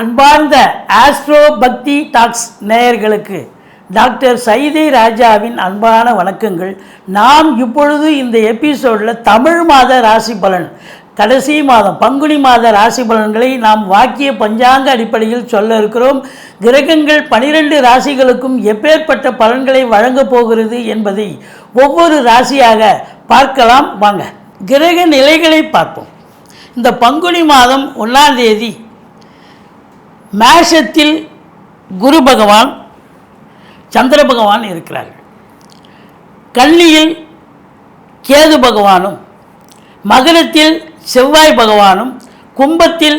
அன்பார்ந்த ஆஸ்ட்ரோ பக்தி டாக்ஸ் நேயர்களுக்கு டாக்டர் சைதை ராஜாவின் அன்பான வணக்கங்கள். நாம் இப்பொழுது இந்த எபிசோடில் தமிழ் மாத ராசி பலன் கடைசி மாதம் பங்குனி மாத ராசி பலன்களை நாம் வாக்கிய பஞ்சாங்க அடிப்படையில் சொல்ல இருக்கிறோம். கிரகங்கள் பனிரெண்டு ராசிகளுக்கும் எப்பேற்பட்ட பலன்களை வழங்கப் போகிறது என்பதை ஒவ்வொரு ராசியாக பார்க்கலாம். வாங்க கிரக நிலைகளை பார்ப்போம். இந்த பங்குனி மாதம் ஒன்றாம் தேதி மேஷத்தில் குரு பகவான் சந்திர பகவான் இருக்கிறார்கள். கன்னியில் கேது பகவானும் மகரத்தில் செவ்வாய் பகவானும் கும்பத்தில்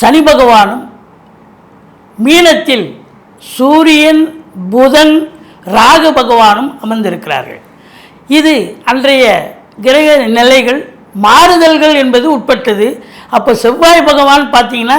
சனி பகவானும் மீனத்தில் சூரியன் புதன் ராகு பகவானும் அமர்ந்திருக்கிறார்கள். இது அன்றைய கிரக நிலைகள் மாறுதல்கள் என்பது உட்பட்டது. அப்போ செவ்வாய் பகவான் பார்த்தீங்கன்னா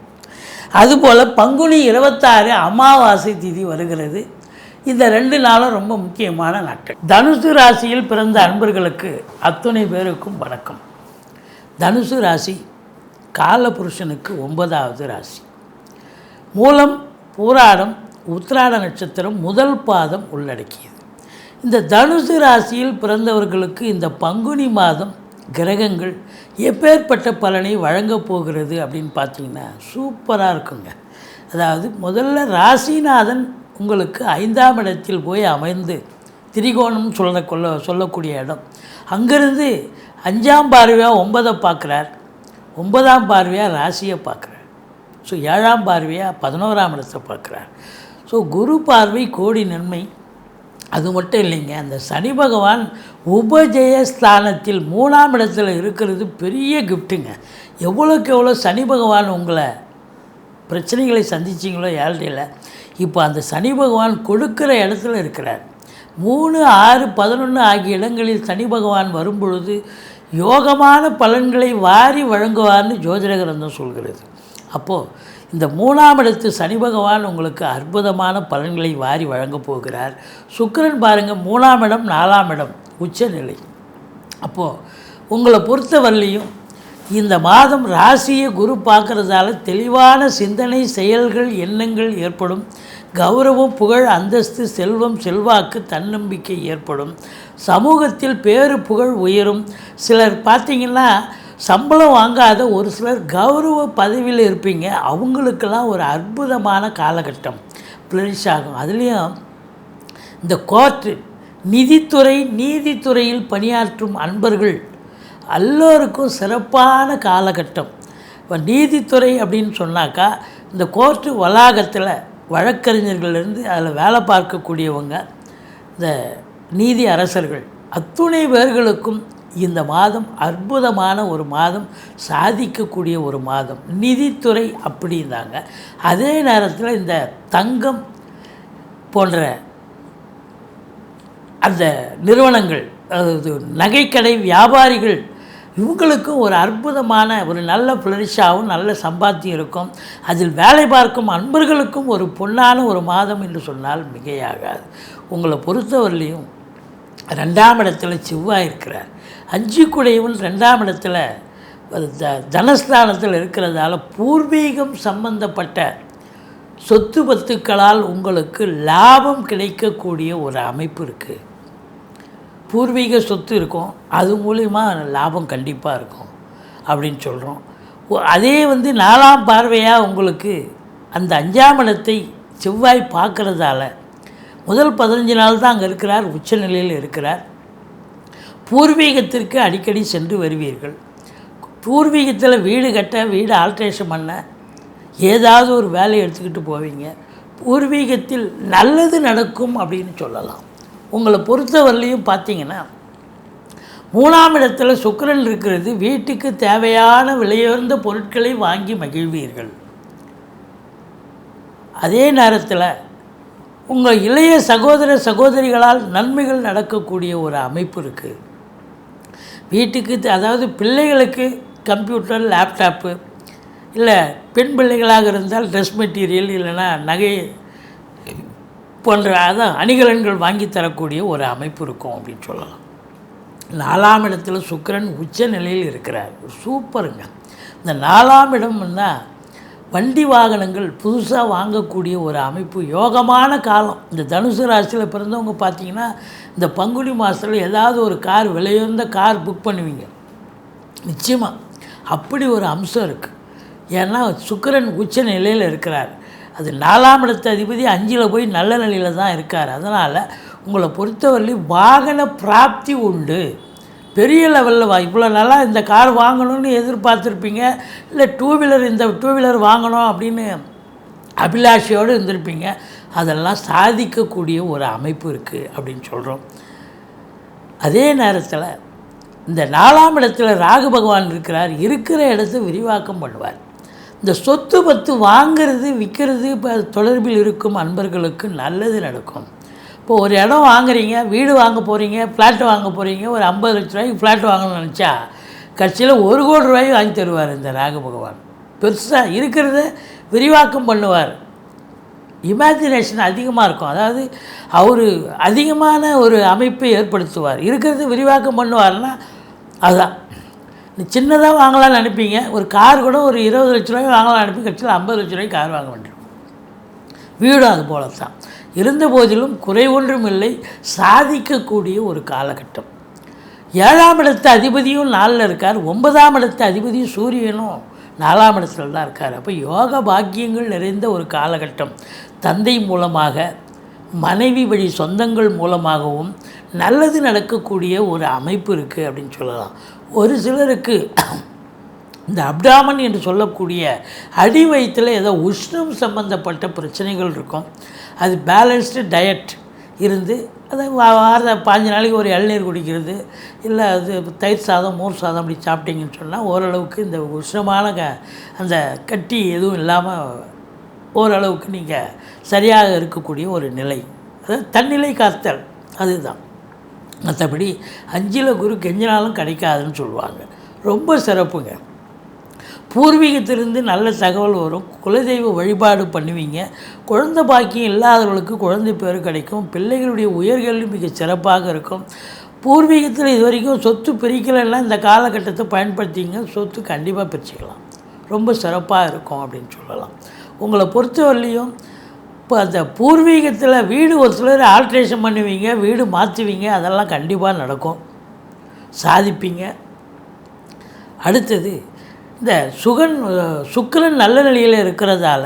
அதுபோல் பங்குனி இருபத்தாறு அமாவாசை திதி வருகிறது. இந்த ரெண்டு நாளும் ரொம்ப முக்கியமான நாட்கள். தனுசு ராசியில் பிறந்த அன்பர்களுக்கு அத்துணை பேருக்கும் வணக்கம். தனுசு ராசி காலபுருஷனுக்கு ஒன்பதாவது ராசி. மூலம் பூராடம் உத்திராட நட்சத்திரம் முதல் பாதம் உள்ளடக்கியது. இந்த தனுசு ராசியில் பிறந்தவர்களுக்கு இந்த பங்குனி மாதம் கிரகங்கள் எப்பேற்பட்ட பலனை வழங்கப் போகிறது அப்படின்னு பார்த்தீங்கன்னா சூப்பராக இருக்குங்க. அதாவது முதல்ல ராசிநாதன் உங்களுக்கு ஐந்தாம் இடத்தில் போய் அமைந்து திரிகோணம் சொல்ல கொள்ள சொல்லக்கூடிய இடம். அங்கேருந்து அஞ்சாம் பார்வையாக ஒன்பதை பார்க்குறார். ஒன்பதாம் பார்வையாக ராசியை பார்க்குறார். ஸோ ஏழாம் பார்வையாக பதினோராம் இடத்தை பார்க்குறார். ஸோ குரு பார்வை கோடி நன்மை. அது மட்டும் இல்லைங்க அந்த சனி பகவான் உபஜய ஸ்தானத்தில் மூணாம் இடத்துல இருக்கிறது பெரிய கிஃப்ட்டுங்க எவ்வளோக்கு எவ்வளோ சனி பகவான் உங்களை பிரச்சனைகளை சந்திச்சிங்களோ ஏழ்றையில் இப்போ அந்த சனி பகவான் கொடுக்குற இடத்துல இருக்கிறார். மூணு ஆறு பதினொன்று ஆகிய இடங்களில் சனி பகவான் வரும்பொழுது யோகமான பலன்களை வாரி வழங்குவார்னு ஜோதிட கிரந்தம் சொல்கிறது. அப்போது இந்த மூணாம் இடத்து சனி பகவான் உங்களுக்கு அற்புதமான பலன்களை வாரி வழங்கப் போகிறார். சுக்கரன் பாருங்கள் மூணாம் இடம் நாலாம் இடம் உச்சநிலை. அப்போது உங்களை பொறுத்தவரையிலையும் இந்த மாதம் ராசியை குரு பார்க்குறதால தெளிவான சிந்தனை செயல்கள் எண்ணங்கள் ஏற்படும். கௌரவம் புகழ் அந்தஸ்து செல்வம் செல்வாக்கு தன்னம்பிக்கை ஏற்படும். சமூகத்தில் பேரு புகழ் உயரும். சிலர் பார்த்தீங்கன்னா சம்பளம் வாங்காத ஒரு சிலர் கௌரவ பதவியில் இருப்பீங்க. அவங்களுக்கெல்லாம் ஒரு அற்புதமான காலகட்டம். ஃப்ளரிஷ் ஆகும். அதுலேயும் இந்த கோர்ட்டு நிதித்துறை நீதித்துறையில் பணியாற்றும் அன்பர்கள் எல்லோருக்கும் சிறப்பான காலகட்டம். இப்போ நீதித்துறை அப்படின்னு சொன்னாக்கா இந்த கோர்ட்டு வளாகத்தில் வழக்கறிஞர்கள்லேருந்து அதில் வேலை பார்க்கக்கூடியவங்க இந்த நீதி அரசர்கள். அத்துணை பேர்களுக்கும் இந்த மாதம் அற்புதமான ஒரு மாதம் சாதிக்கக்கூடிய ஒரு மாதம். நிதித்துறை அப்படின்னாங்க அதே நேரத்தில் இந்த தங்கம் போன்ற அந்த நிறுவனங்கள் அதாவது நகைக்கடை வியாபாரிகள் இவங்களுக்கும் ஒரு அற்புதமான ஒரு நல்ல ஃப்ளரிஷாகவும் நல்ல சம்பாத்தியம் இருக்கும். அதில் வேலை பார்க்கும் அன்பர்களுக்கும் ஒரு பொன்னான ஒரு மாதம் என்று சொன்னால் மிகையாகாது. உங்களை பொறுத்தவரையிலையும் ரெண்டாம் இடத்துல செவ்வாய் இருக்கிறார். அஞ்சு குடையவன் ரெண்டாம் இடத்துல த தனஸ்தானத்தில் இருக்கிறதால பூர்வீகம் சம்பந்தப்பட்ட சொத்து பத்துக்களால் உங்களுக்கு லாபம் கிடைக்கக்கூடிய ஒரு அமைப்பு இருக்குது பூர்வீக சொத்து இருக்கும் அது மூலிமா லாபம் கண்டிப்பாக இருக்கும் அப்படின்னு சொல்கிறோம் அதே வந்து நாலாம் பார்வையாக உங்களுக்கு அந்த அஞ்சாம் இடத்தை செவ்வாய் பார்க்குறதால முதல் பதினஞ்சு நாள் தான் அங்கே இருக்கிறார் உச்சநிலையில் இருக்கிறார். பூர்வீகத்திற்கு அடிக்கடி சென்று வருவீர்கள். பூர்வீகத்தில் வீடு கட்ட வீடு ஆல்ட்ரேஷன் பண்ண ஏதாவது ஒரு வேலையை எடுத்துக்கிட்டு போவீங்க. பூர்வீகத்தில் நல்லது நடக்கும் அப்படின்னு சொல்லலாம். உங்களை பொறுத்தவரையிலையும் பார்த்தீங்கன்னா மூணாம் இடத்துல சுக்கரன் இருக்கிறது வீட்டுக்கு தேவையான விலையுயர்ந்த பொருட்களை வாங்கி மகிழ்வீர்கள். அதே நேரத்தில் உங்கள் இளைய சகோதர சகோதரிகளால் நன்மைகள் நடக்கக்கூடிய ஒரு அமைப்பு இருக்குது வீட்டுக்கு அதாவது பிள்ளைகளுக்கு கம்ப்யூட்டர் லேப்டாப்பு இல்லை பெண் பிள்ளைகளாக இருந்தால் ட்ரெஸ் மெட்டீரியல் இல்லைன்னா நகை போன்ற அதான் அணிகலன்கள் வாங்கி தரக்கூடிய ஒரு அமைப்பு இருக்கும் அப்படின்னு சொல்லலாம். நாலாம் இடத்துல சுக்கரன் உச்ச நிலையில் இருக்கிறார். சூப்பருங்க. இந்த நாலாம் இடம்னா வண்டி வாகனங்கள் புதுசாக வாங்கக்கூடிய ஒரு அமைப்பு யோகமான காலம். இந்த தனுசு ராசியில் பிறந்தவங்க பார்த்தீங்கன்னா இந்த பங்குனி மாதத்தில் ஏதாவது ஒரு கார் விலையுந்த கார் புக் பண்ணுவீங்க. நிச்சயமாக அப்படி ஒரு அம்சம் இருக்குது ஏன்னா சுக்கிரன் உச்ச நிலையில் இருக்கிறார். அது நாலாம் இடத்த அதிபதி அஞ்சில் போய் நல்ல நிலையில் தான் இருக்கார். அதனால் உங்களை பொறுத்தவரையிலும் வாகன பிராப்தி உண்டு. பெரிய லெவலில் வா இவ்வளோ நல்லா இந்த கார் வாங்கணும்னு எதிர்பார்த்துருப்பீங்க. இல்லை டூ வீலர் இந்த டூ வீலர் வாங்கணும் அப்படின்னு அபிலாஷையோடு இருந்திருப்பீங்க. அதெல்லாம் சாதிக்கக்கூடிய ஒரு அமைப்பு இருக்குது அப்படின்னு சொல்கிறோம் அதே நேரத்தில் இந்த நாலாம் இடத்துல ராகு பகவான் இருக்கிறார். இருக்கிற இடத்த விரிவாக்கம் பண்ணுவார். இந்த சொத்து பத்து வாங்கிறது விற்கிறது இப்போ தொடர்பில் இருக்கும் அன்பர்களுக்கு நல்லது நடக்கும். இப்போ ஒரு இடம் வாங்குறீங்க வீடு வாங்க போகிறீங்க ஃப்ளாட் வாங்க போகிறீங்க ஒரு ஐம்பது லட்ச ரூபாய்க்கு ஃப்ளாட் வாங்கணும்னு நினச்சா கட்சியில் ஒரு கோடி ரூபாயும் வாங்கி தருவார் இந்த ராக பகவான் பெருசாக இருக்கிறத விரிவாக்கம் பண்ணுவார். இமேஜினேஷன் அதிகமாக இருக்கும். அதாவது அவர் அதிகமான ஒரு அமைப்பை ஏற்படுத்துவார். இருக்கிறது விரிவாக்கம் பண்ணுவார்னா அதுதான் சின்னதாக வாங்கலாம்னு நினைப்பீங்க. ஒரு கார் கூட ஒரு இருபது லட்ச ரூபாய் வாங்கலாம்னு அனுப்பி கட்சியில் ஐம்பது லட்ச ரூபாய்க்கு கார் வாங்க வேண்டியிருக்கும். வீடும் அது போல தான் இருந்தபோதிலும் குறை ஒன்றும் இல்லை சாதிக்கக்கூடிய ஒரு காலகட்டம். ஏழாம் இடத்து அதிபதியும் நாளில் இருக்கார் ஒன்பதாம் இடத்து அதிபதியும் சூரியனும் நாலாம் இடத்துல தான் இருக்கார். அப்போ யோக பாக்கியங்கள் நிறைந்த ஒரு காலகட்டம். தந்தை மூலமாக மனைவி வழி சொந்தங்கள் மூலமாகவும் நல்லது நடக்கக்கூடிய ஒரு அமைப்பு இருக்குது அப்படின்னு சொல்லலாம். ஒரு சிலருக்கு இந்த அப்டாமன் என்று சொல்லக்கூடிய அடி வயிற்றில் ஏதோ உஷ்ணம் சம்பந்தப்பட்ட பிரச்சனைகள் இருக்கும். அது பேலன்ஸ்டு டயட் இருந்து அதை வா- வார பாஞ்சு நாளைக்கு ஒரு இளநீர் குடிக்கிறது இல்லை அது தயிர் சாதம் மோர் சாதம் அப்படி சாப்பிட்டீங்கன்னு சொன்னால் ஓரளவுக்கு இந்த உஷ்ணமான க அந்த கட்டி எதுவும் இல்லாமல் ஓரளவுக்கு நீங்கள் சரியாக இருக்கக்கூடிய ஒரு நிலை. அதாவது தன்னிலை காத்தல் அதுதான். மற்றபடி அஞ்சில் குரு கெஞ்சினாலும் கிடைக்காதுன்னு சொல்லுவாங்க. ரொம்ப சிறப்புங்க. பூர்வீகத்திலிருந்து நல்ல தகவல் வரும். குலதெய்வ வழிபாடு பண்ணுவீங்க. குழந்தை பாக்கியம் இல்லாதவர்களுக்கு குழந்தை பேர் கிடைக்கும். பிள்ளைகளுடைய உயர்கல்வி மிக சிறப்பாக இருக்கும். பூர்வீகத்தில் இது வரைக்கும் சொத்து பிரிக்கலைன்னா இந்த காலகட்டத்தை பயன்படுத்திங்க. சொத்து கண்டிப்பாக பிரிச்சுக்கலாம். ரொம்ப சிறப்பாக இருக்கும் அப்படின்னு சொல்லலாம். உங்களை பொறுத்தவரையிலையும் இப்போ அந்த பூர்வீகத்தில் வீடு ஒரு சிலர் ஆல்ட்ரேஷன் பண்ணுவீங்க வீடு மாற்றுவீங்க அதெல்லாம் கண்டிப்பாக நடக்கும். சாதிப்பீங்க. அடுத்தது இந்த சுகன் சுக்கரன் சுக்கிரன் நல்ல நிலையில் இருக்கிறதால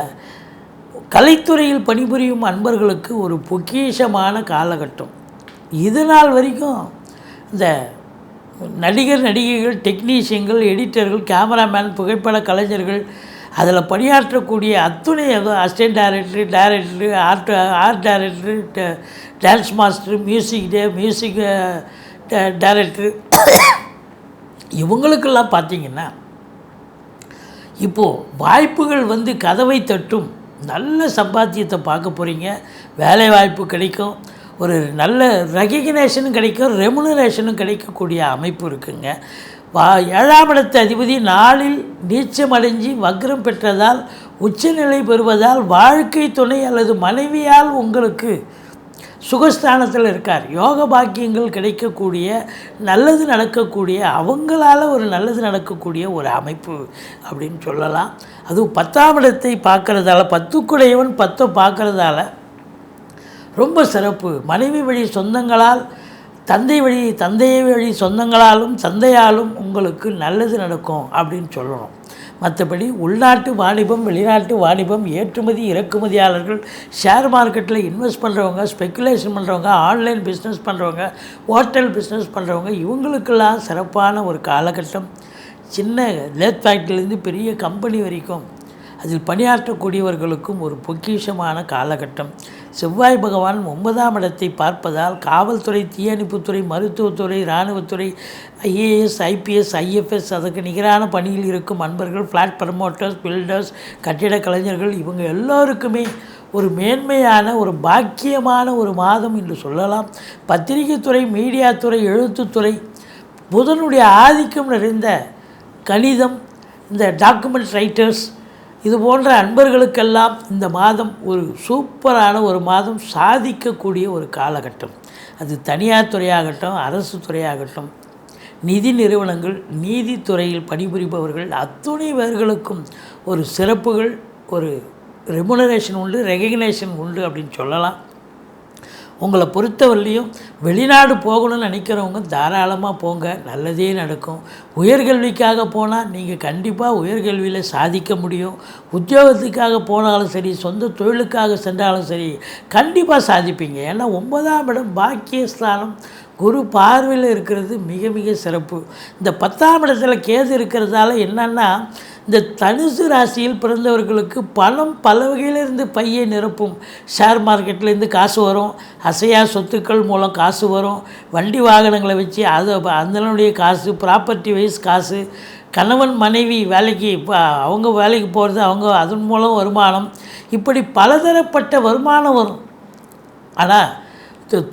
கலைத்துறையில் பணிபுரியும் அன்பர்களுக்கு ஒரு பொக்கிஷமான காலகட்டம். இது நாள் வரைக்கும் இந்த நடிகர் நடிகைகள் டெக்னீஷியன்கள் எடிட்டர்கள் கேமராமேன் புகைப்பட கலைஞர்கள் அதில் பணியாற்றக்கூடிய அத்துணை assistant director director art art director dance master music டே மியூசிக் டைரக்டர் இவங்களுக்கெல்லாம் பார்த்திங்கன்னா இப்போது வாய்ப்புகள் வந்து கதவை தட்டும். நல்ல சம்பாத்தியத்தை பார்க்க போகிறீங்க வேலை வாய்ப்பு கிடைக்கும். ஒரு நல்ல ரெகக்னேஷனும் கிடைக்கும். ரெமுனரேஷனும் கிடைக்கக்கூடிய அமைப்பு இருக்குங்க. வா ஏழாம் இடத்து அதிபதி நாளில் நீச்சம் அடைஞ்சி வக்ரம் பெற்றதால் உச்சநிலை பெறுவதால் வாழ்க்கை துணை அல்லது மனைவியால் உங்களுக்கு சுகஸ்தானத்தில் இருக்கார். யோக பாக்கியங்கள் கிடைக்கக்கூடிய நல்லது நடக்கக்கூடிய அவங்களால ஒரு நல்லது நடக்கக்கூடிய ஒரு அமைப்பு அப்படின்னு சொல்லலாம். அதுவும் பத்தாம் இடத்தை பார்க்குறதால பத்துக்குடையவன் பத்தை பார்க்குறதால ரொம்ப சிறப்பு. மனைவி வழி சொந்தங்களால் தந்தை வழி தந்தை வழி சொந்தங்களாலும் தந்தையாலும் உங்களுக்கு நல்லது நடக்கும் அப்படின்னு சொல்லணும். மற்றபடி உள்நாட்டு வாணிபம் வெளிநாட்டு வாணிபம் ஏற்றுமதி இறக்குமதியாளர்கள் ஷேர் மார்க்கெட்டில் இன்வெஸ்ட் பண்ணுறவங்க ஸ்பெக்குலேஷன் பண்ணுறவங்க ஆன்லைன் பிஸ்னஸ் பண்ணுறவங்க ஹோட்டல் பிஸ்னஸ் பண்ணுறவங்க இவங்களுக்கெல்லாம் சிறப்பான ஒரு காலகட்டம். சின்ன லேத் ஃபேக்ட்ரிலேருந்து பெரிய கம்பெனி வரைக்கும் அதில் பணியாற்றக்கூடியவர்களுக்கும் ஒரு பொக்கிஷமான காலகட்டம். செவ்வாய் பகவான் ஒன்பதாம் இடத்தை பார்ப்பதால் காவல்துறை தீயணைப்புத்துறை மருத்துவத்துறை இராணுவத்துறை ஐஏஎஸ் ஐபிஎஸ் ஐஎஃப்எஸ் அதற்கு நிகரான பணியில் இருக்கும் அன்பர்கள் ஃப்ளாட் ப்ரமோட்டர்ஸ் பில்டர்ஸ் கட்டிட கலைஞர்கள் இவங்க எல்லோருக்குமே ஒரு மேன்மையான ஒரு பாக்கியமான ஒரு மாதம் என்று சொல்லலாம். பத்திரிகைத்துறை மீடியாத்துறை எழுத்துத்துறை புதனுடைய ஆதிக்கம் நிறைந்த கணிதம் இந்த டாக்குமெண்ட் ரைட்டர்ஸ் இது போன்ற அன்பர்களுக்கெல்லாம் இந்த மாதம் ஒரு சூப்பரான ஒரு மாதம் சாதிக்கக்கூடிய ஒரு காலகட்டம். அது தனியார் துறையாகட்டும் அரசு துறையாகட்டும். நிதி நிறுவனங்கள் நீதித்துறையில் பணிபுரிபவர்கள் அத்துணை பேர்களுக்கும் ஒரு சிறப்புகள் ஒரு ரெமுனரேஷன் உண்டு ரெகக்னேஷன் உண்டு அப்படின்னு சொல்லலாம். உங்களை பொறுத்தவரையிலையும் வெளிநாடு போகணும்னு நினைக்கிறவங்க தாராளமாக போங்க நல்லதே நடக்கும். உயர்கல்விக்காக போனால் நீங்கள் கண்டிப்பாக உயர்கல்வியில் சாதிக்க முடியும். உத்தியோகத்துக்காக போனாலும் சரி சொந்த தொழிலுக்காக சென்றாலும் சரி கண்டிப்பாக சாதிப்பீங்க. ஏன்னா ஒன்பதாம் இடம் பாக்கியஸ்தானம். குரு பார்வையில் இருக்கிறது மிக மிக சிறப்பு. இந்த பத்தாம் இடத்துல கேது இருக்கிறதால என்னென்னா இந்த தனுசு ராசியில் பிறந்தவர்களுக்கு பணம் பல வகையிலிருந்து பையை நிரப்பும். ஷேர் மார்க்கெட்லேருந்து காசு வரும். அசையா சொத்துக்கள் மூலம் காசு வரும். வண்டி வாகனங்களை வச்சு அது அதனுடைய காசு ப்ராப்பர்ட்டி வைஸ் காசு கணவன் மனைவி வேலைக்கு இப்போ அவங்க வேலைக்கு போகிறது அவங்க அதன் மூலம் வருமானம். இப்படி பலதரப்பட்ட வருமானம் வரும். ஆனால்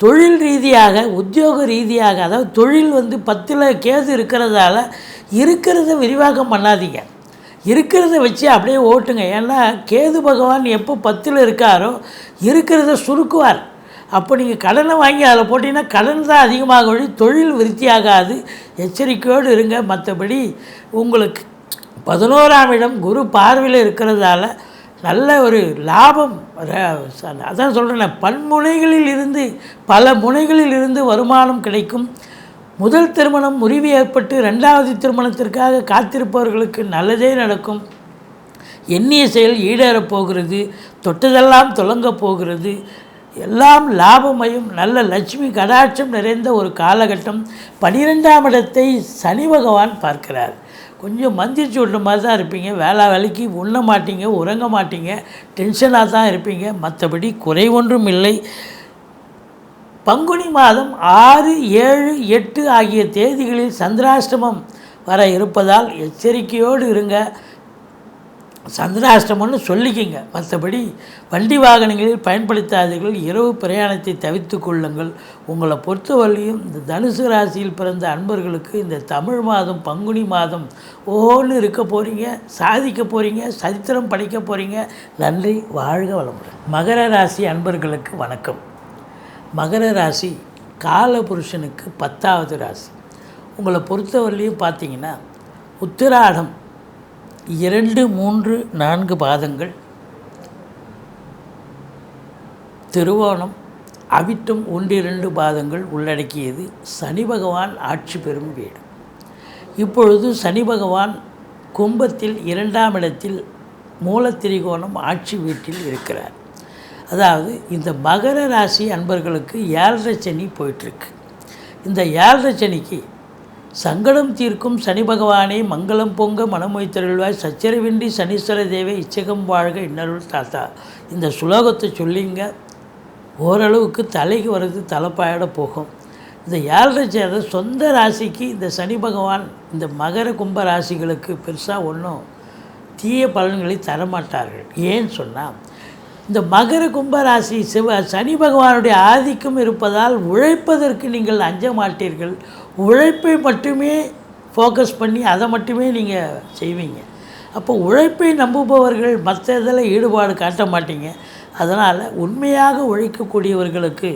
தொழில் ரீதியாக உத்தியோக ரீதியாக அதாவது தொழில் வந்து பத்தில் கேது இருக்கிறதால இருக்கிறத விரிவாக்கம் பண்ணாதீங்க. இருக்கிறத வச்சு அப்படியே ஓட்டுங்க. ஏன்னா கேது பகவான் எப்போ பத்தில் இருக்காரோ இருக்கிறத சுருக்குவார். அப்போ நீங்கள் கடனை வாங்கி அதில் போட்டிங்கன்னா கடன் தான் அதிகமாக வழி தொழில் விருத்தியாகாது எச்சரிக்கையோடு இருங்க. மற்றபடி உங்களுக்கு பதினோராம் இடம் குரு பார்வையில் இருக்கிறதால நல்ல ஒரு லாபம். அதான் சொல்கிறேன் பன்முனைகளில் இருந்து பல முனைகளில் இருந்து வருமானம் கிடைக்கும். முதல் திருமணம் முறிவு ஏற்பட்டு ரெண்டாவது திருமணத்திற்காக காத்திருப்பவர்களுக்கு நல்லதே நடக்கும். எண்ணிய செயல் ஈடேறப் போகிறது தொட்டதெல்லாம் தொடங்கப் போகிறது. எல்லாம் லாபமயம் நல்ல லட்சுமி கடாட்சம் நிறைந்த ஒரு காலகட்டம். பனிரெண்டாம் இடத்தை சனி பகவான் பார்க்கிறார். கொஞ்சம் மந்திரிச்சு விட்ற மாதிரி தான் இருப்பீங்க. வேளா வேலைக்கு உண்ண மாட்டீங்க உறங்க மாட்டீங்க. டென்ஷனாக தான் இருப்பீங்க. மற்றபடி குறை ஒன்றும் இல்லை. பங்குனி மாதம் ஆறு ஏழு எட்டு ஆகிய தேதிகளில் சந்திராஷ்டமம் வர இருப்பதால் எச்சரிக்கையோடு இருங்க. சந்திராஷ்டமம்னு சொல்லிக்கிங்க. மற்றபடி வண்டி வாகனங்களில் பயன்படுத்தாதீர்கள். இரவு பிரயாணத்தை தவித்து கொள்ளுங்கள். உங்களை பொறுத்தவரையும் இந்த தனுசு ராசியில் பிறந்த அன்பர்களுக்கு இந்த தமிழ் மாதம் பங்குனி மாதம் ஓன்னு இருக்க போகிறீங்க சாதிக்க போகிறீங்க சரித்திரம் படிக்க போகிறீங்க நன்றி வாழ்க வளமுடன். மகர ராசி அன்பர்களுக்கு வணக்கம். மகர ராசி காலபுருஷனுக்கு பத்தாவது ராசி. உங்களை பொறுத்தவரையிலையும் பார்த்தீங்கன்னா உத்திராடம் இரண்டு மூன்று நான்கு பாதங்கள். திருவோணம் அவிட்டம் ஒன்றிரண்டு பாதங்கள் உள்ளடக்கியது சனி பகவான் ஆட்சி பெறும் வீடு. இப்பொழுது சனி பகவான் கும்பத்தில் இரண்டாம் இடத்தில் மூலத்திரிகோணம் ஆட்சி வீட்டில் இருக்கிறார். அதாவது இந்த மகர ராசி அன்பர்களுக்கு ஏழரை சனி போயிட்டுருக்கு. இந்த ஏழரை சனிக்கு சங்கடம் தீர்க்கும் சனி பகவானே மங்களம் பொங்க மனமொய்த்தருள்வாய் சச்சரவின்றி சனீஸ்வர தேவை இச்சகம் வாழ்க இன்னருள் தாத்தா. இந்த சுலோகத்தை சொல்லிங்க. ஓரளவுக்கு தலைக்கு வர்றது தலைப்பாயிட போகும். இந்த ஏழரை சேர சொந்த ராசிக்கு இந்த சனி பகவான் இந்த மகர கும்ப ராசிகளுக்கு பெருசாக ஒன்றும் தீய பலன்களை தரமாட்டார்கள். ஏன்னு சொன்னால் இந்த மகர கும்பராசி சிவ சனி பகவானுடைய ஆதிக்கம் இருப்பதால் உழைப்பதற்கு நீங்கள் அஞ்ச மாட்டீர்கள். உழைப்பை மட்டுமே ஃபோக்கஸ் பண்ணி அதை மட்டுமே நீங்கள் செய்வீங்க. அப்போ உழைப்பை நம்புபவர்கள் மற்ற இதில் ஈடுபாடு காட்ட மாட்டீங்க. அதனால் உண்மையாக உழைக்கக்கூடியவர்களுக்கு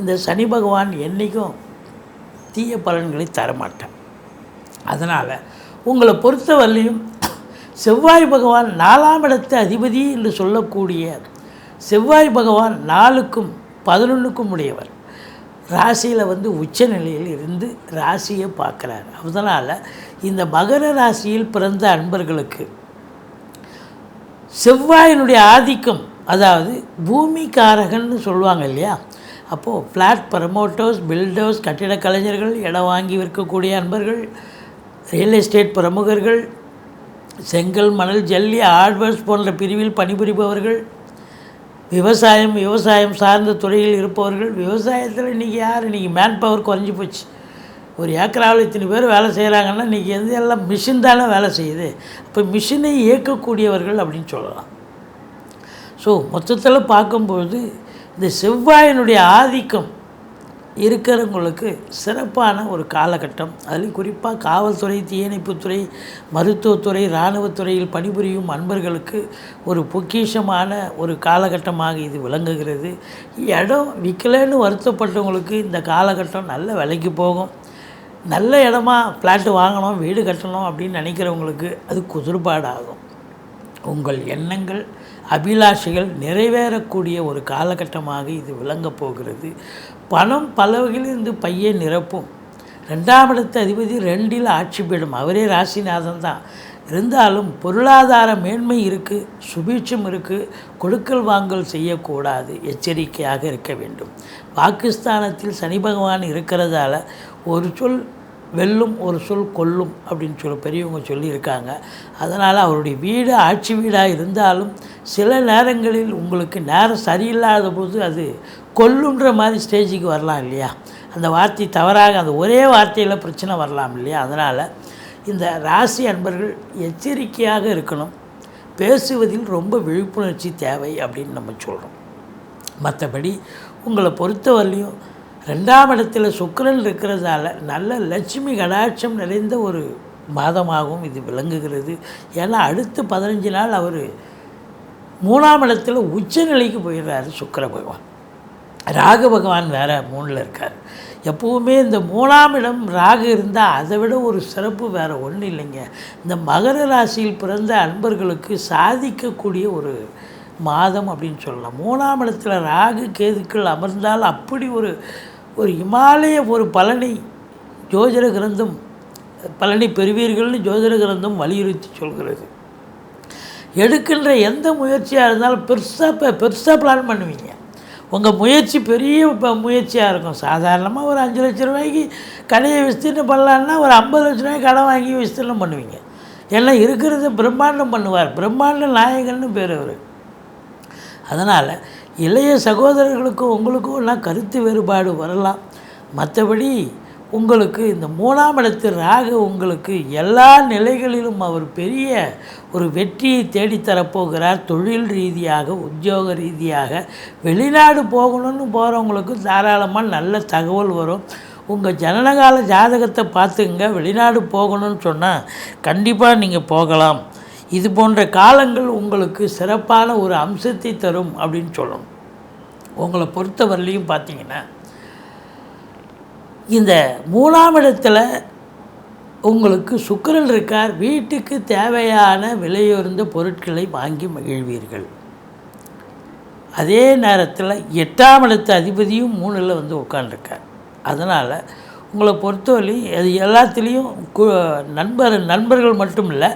இந்த சனி பகவான் என்றைக்கும் தீய பலன்களை தரமாட்டேன் அதனால் உங்களை பொறுத்தவரையிலையும் செவ்வாய் பகவான் நாலாம் இடத்து அதிபதி என்று சொல்லக்கூடிய செவ்வாய் பகவான் நாலுக்கும் பதினொன்றுக்கும் உடையவர். ராசியில் வந்து உச்ச நிலையில் இருந்து ராசியை பார்க்குறார். அதனால் இந்த மகர ராசியில் பிறந்த அன்பர்களுக்கு செவ்வாயினுடைய ஆதிக்கம் அதாவது பூமிக்காரகன்னு சொல்லுவாங்க இல்லையா? அப்போது ஃப்ளாட் ப்ரமோட்டர்ஸ் பில்டர்ஸ் கட்டிடக் கலைஞர்கள் இடம் வாங்கி விற்கக்கூடிய அன்பர்கள் ரியல் எஸ்டேட் பிரமுகர்கள் செங்கல் மணல் ஜல்லி ஹார்ட்வேர்ஸ் போன்ற பிரிவில் பணிபுரிபவர்கள் விவசாயம் விவசாயம் சார்ந்த துறையில் இருப்பவர்கள் விவசாயத்தில் இன்றைக்கி யார்? இன்றைக்கி மேன் பவர் குறைஞ்சி போச்சு. ஒரு ஏக்கராவில் இத்தனை பேர் வேலை செய்கிறாங்கன்னா இன்றைக்கி வந்து எல்லாம் மிஷின் தானே வேலை செய்யுது. இப்போ மிஷினை இயக்கக்கூடியவர்கள் அப்படின்னு சொல்லலாம். ஸோ மொத்தத்தில் பார்க்கும்பொழுது இந்த செவ்வாயினுடைய ஆதிக்கம் இருக்கிறவங்களுக்கு சிறப்பான ஒரு காலகட்டம். அதில் குறிப்பாக காவல்துறை தீயணைப்புத்துறை மருத்துவத்துறை இராணுவத்துறையில் பணிபுரியும் அன்பர்களுக்கு ஒரு பொக்கிஷமான ஒரு காலகட்டமாக இது விளங்குகிறது. இடம் விற்கலைன்னு வருத்தப்பட்டவங்களுக்கு இந்த காலகட்டம் நல்ல விலைக்கு போகும். நல்ல இடமா ஃப்ளாட்டு வாங்கணும் வீடு கட்டணும் அப்படின்னு நினைக்கிறவங்களுக்கு அது குதிர்பாடாகும். உங்கள் எண்ணங்கள் அபிலாஷைகள் நிறைவேறக்கூடிய ஒரு காலகட்டமாக இது விளங்கப் போகிறது. பணம் பல வகையிலிருந்து பையை நிரப்பும். ரெண்டாம் இடத்து அதிபதி ரெண்டில் ஆட்சி பெறும். அவரே ராசிநாதன் தான். இருந்தாலும் பொருளாதார மேன்மை இருக்குது சுபீட்சம் இருக்குது கொடுக்கல் வாங்கல் செய்யக்கூடாது எச்சரிக்கையாக இருக்க வேண்டும். பாகிஸ்தானத்தில் சனி பகவான் இருக்கிறதால ஒரு சொல் வெல்லும் ஒரு சொல் கொல்லும் அப்படின்னு சொல்லி பெரியவங்க சொல்லியிருக்காங்க. அதனால் அவருடைய வீடு ஆட்சி வீடாக இருந்தாலும் சில நேரங்களில் உங்களுக்கு நேரம் சரியில்லாத போது அது கொல்லுன்ற மாதிரி ஸ்டேஜுக்கு வரலாம் இல்லையா? அந்த வார்த்தை தவறாக அந்த ஒரே வார்த்தையில் பிரச்சனை வரலாம் இல்லையா? அதனால் இந்த ராசி அன்பர்கள் எச்சரிக்கையாக இருக்கணும். பேசுவதில் ரொம்ப விழிப்புணர்ச்சி தேவை அப்படின்னு நம்ம சொல்கிறோம் மற்றபடி உங்களை பொறுத்தவரையிலையும் ரெண்டாம் இடத்துல சுக்கரன் இருக்கிறதால நல்ல லட்சுமி கடாட்சம் நிறைந்த ஒரு மாதமாகவும் இது விளங்குகிறது. ஏன்னா அடுத்து பதினஞ்சு நாள் அவர் மூணாம் இடத்துல உச்சநிலைக்கு போயிடுறாரு சுக்கர பகவான். ராகு பகவான் வேறு மூணில் இருக்கார். எப்பவுமே இந்த மூணாம் இடம் ராகு இருந்தால் அதை விட ஒரு சிறப்பு வேறு ஒன்றும் இல்லைங்க. இந்த மகர ராசியில் பிறந்த அன்பர்களுக்கு சாதிக்கக்கூடிய ஒரு மாதம் அப்படின்னு சொல்லலாம். மூணாம் இடத்துல ராகு கேதுக்கள் அமர்ந்தால் அப்படி ஒரு ஒரு இமாலய ஒரு பழனி ஜோதிட கிரந்தம் பழனி பெறுவீர்கள்னு ஜோதிட கிரந்தம் வலியுறுத்தி சொல்கிறது. எடுக்கின்ற எந்த முயற்சியாக இருந்தாலும் பெருசாக இப்போ பெருசாக பிளான் பண்ணுவீங்க. உங்கள் முயற்சி பெரிய இப்போ முயற்சியாக இருக்கும். சாதாரணமாக ஒரு அஞ்சு லட்ச ரூபாய்க்கு கடையை விஸ்தீர்ணம் பண்ணலான்னா ஒரு ஐம்பது லட்ச ரூபாய்க்கு கடை வாங்கி விஸ்தீர்ணம் பண்ணுவீங்க. எல்லாம் இருக்கிறது பிரம்மாண்டம் பண்ணுவார். பிரம்மாண்ட நாயகன்னு பேர் அவர். அதனால் இளைய சகோதரர்களுக்கும் உங்களுக்கும் எல்லாம் கருத்து வேறுபாடு வரலாம். மற்றபடி உங்களுக்கு இந்த மூணாம் இடத்து ராகு உங்களுக்கு எல்லா நிலைகளிலும் அவர் பெரிய ஒரு வெற்றியை தேடித்தரப்போகிறார். தொழில் ரீதியாக உத்தியோக ரீதியாக வெளிநாடு போகணும்னு போகிறவங்களுக்கு தாராளமாக நல்ல தகவல் வரும். உங்கள் ஜனனகால ஜாதகத்தை பார்த்துங்க வெளிநாடு போகணும்னு சொன்னால் கண்டிப்பாக நீங்கள் போகலாம். இது போன்ற காலங்கள் உங்களுக்கு சிறப்பான ஒரு அம்சத்தை தரும் அப்படின்னு சொல்லணும். உங்களை பொறுத்தவரையிலையும் பார்த்தீங்கன்னா இந்த மூணாம் இடத்துல உங்களுக்கு சுக்கரன் இருக்கார். வீட்டுக்கு தேவையான விலையுயர்ந்த பொருட்களை வாங்கி மகிழ்வீர்கள். அதே நேரத்தில் எட்டாம் இடத்து அதிபதியும் மூணில் வந்து உட்காண்டிருக்கார் அதனால் உங்களை பொறுத்தவரையும் அது எல்லாத்துலேயும் கு நண்பர் நண்பர்கள் மட்டும் இல்லை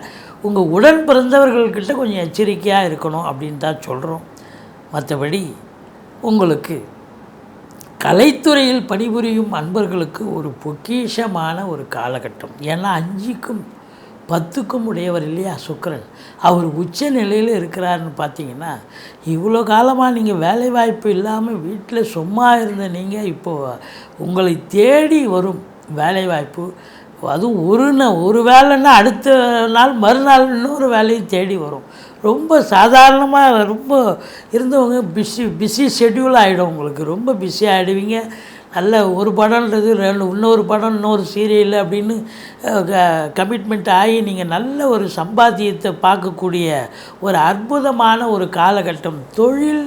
உங்கள் உடன் பிறந்தவர்கள்கிட்ட கொஞ்சம் எச்சரிக்கையாக இருக்கணும் அப்படின்னு தான் சொல்கிறோம் மற்றபடி உங்களுக்கு கலைத்துறையில் பணிபுரியும் அன்பர்களுக்கு ஒரு பொக்கிஷமான ஒரு காலகட்டம். ஏன்னா அஞ்சுக்கும் பத்துக்கும் உடையவர் இல்லையா சுக்கரன். அவர் உச்ச நிலையில் இருக்கிறாருன்னு பார்த்தீங்கன்னா இவ்வளோ காலமாக நீங்கள் வேலை வாய்ப்பு இல்லாமல் வீட்டில் சும்மா இருந்த நீங்கள் இப்போது உங்களை தேடி வரும் வேலைவாய்ப்பு அதுவும் ஒரு ந ஒரு வேலைன்னா அடுத்த நாள் மறுநாள் இன்னொரு வேலையும் தேடி வரும். ரொம்ப சாதாரணமாக ரொம்ப இருந்தவங்க பிஸி பிஸி ஷெட்யூல் ஆகிடும் உங்களுக்கு. ரொம்ப பிஸி ஆகிடுவீங்க நல்ல ஒரு படம்ன்றது ரெண்டு இன்னொரு படம் இன்னொரு சீரியல் அப்படின்னு கமிட்மெண்ட் ஆகி நீங்கள் நல்ல ஒரு சம்பாத்தியத்தை பார்க்கக்கூடிய ஒரு அற்புதமான ஒரு காலகட்டம். தொழில்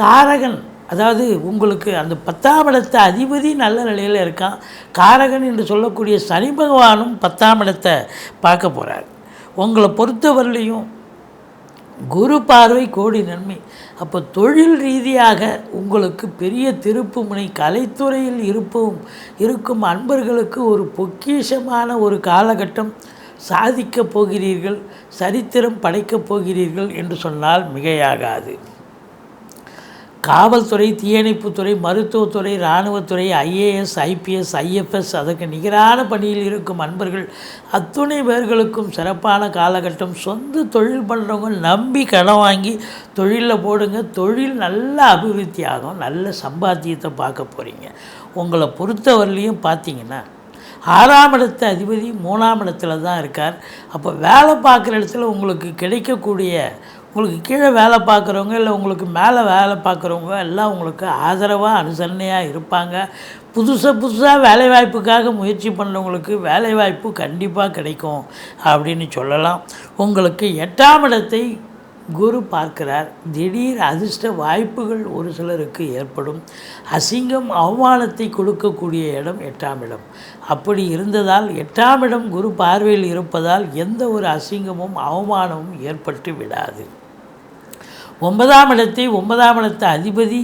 காரகன். அதாவது உங்களுக்கு அந்த பத்தாம் இடத்த அதிபதி நல்ல நிலையில் இருக்கான். காரகன் என்று சொல்லக்கூடிய சனி பகவானும் பத்தாம் இடத்தை பார்க்க போகிறார் உங்களை பொறுத்தவரையிலையும் குரு பார்வை கோடி நன்மை. அப்போ தொழில் ரீதியாக உங்களுக்கு பெரிய திருப்புமுனை கலைத்துறையில் இருப்பவும் இருக்கும் அன்பர்களுக்கு ஒரு பொக்கிஷமான ஒரு காலகட்டம் சாதிக்கப் போகிறீர்கள் சரித்திரம் படைக்கப் போகிறீர்கள் என்று சொன்னால் மிகையாகாது. காவல்துறை தீயணைப்புத்துறை மருத்துவத்துறை இராணுவத்துறை ஐஏஎஸ் ஐபிஎஸ் ஐஎஃப்எஸ் அதற்கு நிகரான பணியில் இருக்கும் அன்பர்கள் அத்துணை பேர்களுக்கும் சிறப்பான காலகட்டம். சொந்த தொழில் பண்ணுறவங்க நம்பி கடன் வாங்கி தொழிலில் போடுங்க. தொழில் நல்ல அபிவிருத்தி ஆகும். நல்ல சம்பாத்தியத்தை பார்க்க போகிறீங்க உங்களை பொறுத்தவரையிலையும் பார்த்தீங்கன்னா ஆறாம் இடத்து அதிபதி மூணாம் இடத்துல தான் இருக்கார். அப்போ வேலை பார்க்குற இடத்துல உங்களுக்கு கிடைக்கக்கூடிய உங்களுக்கு கீழே வேலை பார்க்குறவங்க இல்லை உங்களுக்கு மேலே வேலை பார்க்குறவங்க எல்லாம் உங்களுக்கு ஆதரவாக அனுசரணையாக இருப்பாங்க. புதுசாக புதுசாக வேலைவாய்ப்புக்காக முயற்சி பண்ணுறவங்களுக்கு வேலைவாய்ப்பு கண்டிப்பாக கிடைக்கும் அப்படின்னு சொல்லலாம். உங்களுக்கு எட்டாம் இடத்தை குரு பார்க்கிறார். திடீர் அதிர்ஷ்ட வாய்ப்புகள் ஒரு சிலருக்கு ஏற்படும். அசிங்கம் அவமானத்தை கொடுக்கக்கூடிய இடம் எட்டாம் இடம். அப்படி இருந்ததால் எட்டாம் இடம் குரு பார்வையில் இருப்பதால் எந்த ஒரு அசிங்கமும் அவமானமும் ஏற்பட்டு விடாது. ஒன்பதாம் இடத்தை ஒன்பதாம் இடத்த அதிபதி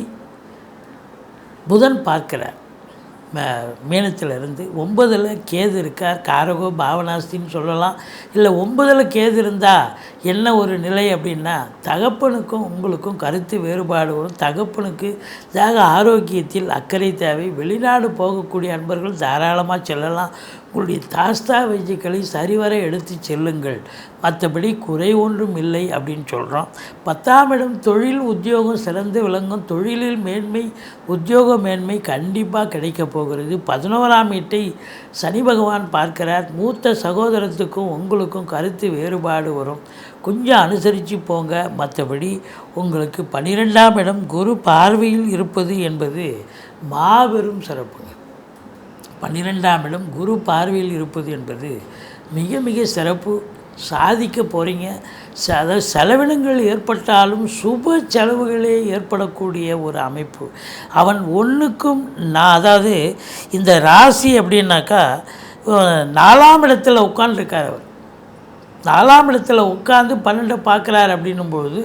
புதன் பார்க்கிறார். மீனத்தில் இருந்து ஒன்பதில் கேது இருக்கார். காரகோ பாவனாஸ்தின்னு சொல்லலாம். இல்லை ஒன்பதில் கேது இருந்தால் என்ன ஒரு நிலை அப்படின்னா தகப்பனுக்கும் உங்களுக்கும் கருத்து வேறுபாடு வரும். தகப்பனுக்கு தாக ஆரோக்கியத்தில் அக்கறை தேவை. வெளிநாடு போகக்கூடிய அன்பர்கள் தாராளமாக செல்லலாம். உங்களுடைய தாஸ்தாவேஜுக்களை சரிவர எடுத்து செல்லுங்கள். மற்றபடி குறை ஒன்றும் இல்லை அப்படின்னு சொல்கிறோம் பத்தாம் இடம் தொழில் உத்தியோகம் சிறந்து விளங்கும். தொழிலில் மேன்மை உத்தியோக மேன்மை கண்டிப்பாக கிடைக்க போகிறது. பதினோராம் வீட்டை சனி பகவான் பார்க்கிறார். மூத்த சகோதரத்துக்கும் உங்களுக்கும் கருத்து வேறுபாடு வரும். கொஞ்சம் அனுசரித்து போங்க. மற்றபடி உங்களுக்கு பன்னிரெண்டாம் இடம் குரு பார்வையில் இருப்பது என்பது மாபெரும் சிறப்புங்க. பன்னிரெண்டாம் இடம் குரு பார்வையில் இருப்பது என்பது மிக மிக சிறப்பு. சாதிக்க போகிறீங்க அதாவது செலவினங்கள் ஏற்பட்டாலும் சுப செலவுகளே ஏற்படக்கூடிய ஒரு அமைப்பு. அவன் ஒன்றுக்கும் நான் அதாவது இந்த ராசி அப்படின்னாக்கா நாலாம் இடத்துல உட்காந்துருக்கார் அவர். நாலாம் இடத்துல உட்காந்து பன்னெண்டை பார்க்குறாரு அப்படின்னும்பொழுது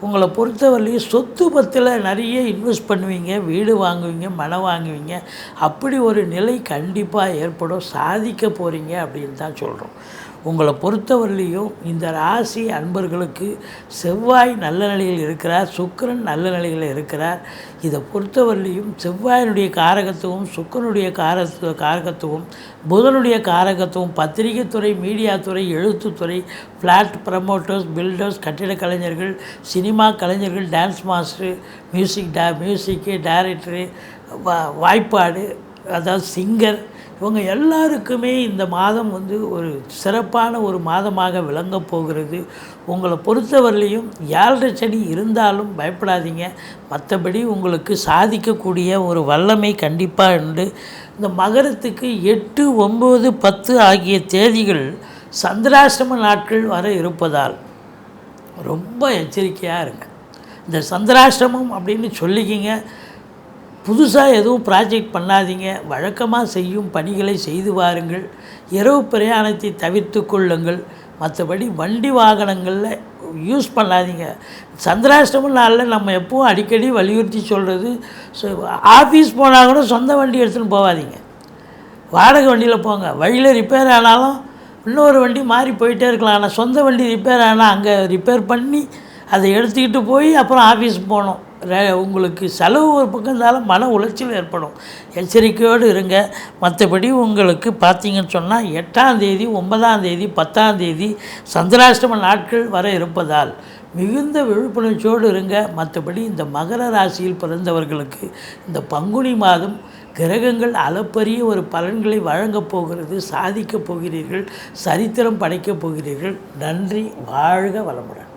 உங்களை பொறுத்தவரையிலையும் சொத்து பத்தில் நிறைய இன்வெஸ்ட் பண்ணுவீங்க வீடு வாங்குவீங்க மனை வாங்குவீங்க. அப்படி ஒரு நிலை கண்டிப்பாக ஏற்படும். சாதிக்க போகிறீங்க அப்படின்னு தான் சொல்கிறோம் உங்களை பொறுத்தவரையிலையும் இந்த ராசி அன்பர்களுக்கு செவ்வாய் நல்ல நிலையில் இருக்கிறார் சுக்கரன் நல்ல நிலையில் இருக்கிறார். இதை பொறுத்தவரையிலையும் செவ்வாயினுடைய காரகத்துவம் சுக்கரனுடைய கார காரகத்துவம் புதனுடைய காரகத்துவம் பத்திரிகைத்துறை மீடியாத்துறை எழுத்துத்துறை ஃப்ளாட் ப்ரமோட்டர்ஸ் பில்டர்ஸ் கட்டிட கலைஞர்கள் சினிமா கலைஞர்கள் டான்ஸ் மாஸ்டரு மியூசிக் டா மியூசிக்கு டைரக்டரு வாய்ப்பாடு அதாவது சிங்கர் இவங்க எல்லாருக்குமே இந்த மாதம் வந்து ஒரு சிறப்பான ஒரு மாதமாக விளங்க போகிறது. உங்களை பொறுத்தவரையிலையும் ஏழரை சனி இருந்தாலும் பயப்படாதீங்க. மற்றபடி உங்களுக்கு சாதிக்கக்கூடிய ஒரு வல்லமை கண்டிப்பாக உண்டு. இந்த மகரத்துக்கு எட்டு ஒம்பது பத்து ஆகிய தேதிகள் சந்திராசிரம நாட்கள் வர இருப்பதால் ரொம்ப எச்சரிக்கையாக இருங்க. இந்த சந்திராசிரமம் அப்படின்னு சொல்லிக்கிங்க. புதுசாக எதுவும் ப்ராஜெக்ட் பண்ணாதீங்க. வழக்கமாக செய்யும் பணிகளை செய்து வாருங்கள். இரவு பிரயாணத்தை தவிர்த்து கொள்ளுங்கள். மற்றபடி வண்டி வாகனங்களில் யூஸ் பண்ணாதீங்க. சந்திராஷ்டம நாளில் நம்ம எப்பவும் அடிக்கடி வலியுறுத்தி சொல்கிறது ஆஃபீஸ் போனால் கூட சொந்த வண்டி எடுத்துன்னு போகாதீங்க வாடகை வண்டியில் போங்க. வழியில் ரிப்பேர் ஆனாலும் இன்னொரு வண்டி மாறி போயிட்டே இருக்கலாம். ஆனால் சொந்த வண்டி ரிப்பேர் ஆனால் அங்கே ரிப்பேர் பண்ணி அதை எடுத்துக்கிட்டு போய் அப்புறம் ஆஃபீஸ் போகணும். உங்களுக்கு செலவு ஒரு பக்கம் இருந்தாலும் மன உளைச்சல் ஏற்படும். எச்சரிக்கையோடு இருங்க. மற்றபடி உங்களுக்கு பார்த்தீங்கன்னு சொன்னால் எட்டாம் தேதி ஒன்பதாம் தேதி பத்தாம் தேதி சந்திராஷ்டம நாட்கள் வர இருப்பதால் மிகுந்த விழிப்புணர்ச்சியோடு இருங்க. மற்றபடி இந்த மகர ராசியில் பிறந்தவர்களுக்கு இந்த பங்குனி மாதம் கிரகங்கள் அளப்பரிய ஒரு பலன்களை வழங்கப் போகிறது சாதிக்கப் போகிறீர்கள் சரித்திரம் படைக்கப் போகிறீர்கள். நன்றி. வாழ்க வளமுடன்.